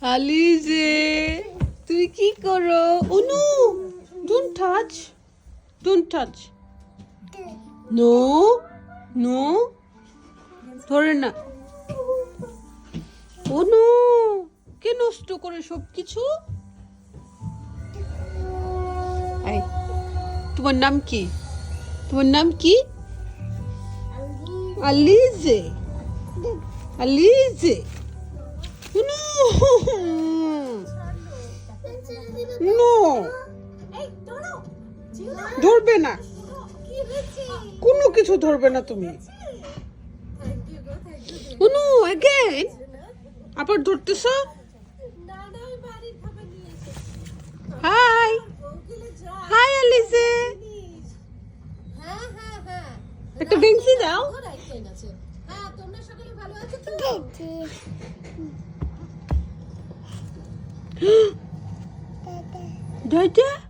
আলিজে তুই কি করো? Anu, don't touch don't touch. No no, ধরে না। অনু, কে নষ্ট করে সব কিছু তোমার নাম কি? তোমার নাম কি? আলিজে আলিজে। নো ধরবে না। কোনো কিছু ধরবে না তুমি। অনু এগেন আবার ধরতেছ? হাই হাই আলিজে একটা বেঞ্চি দাও। হ্যাঁ ভালো আছো তো? Dede.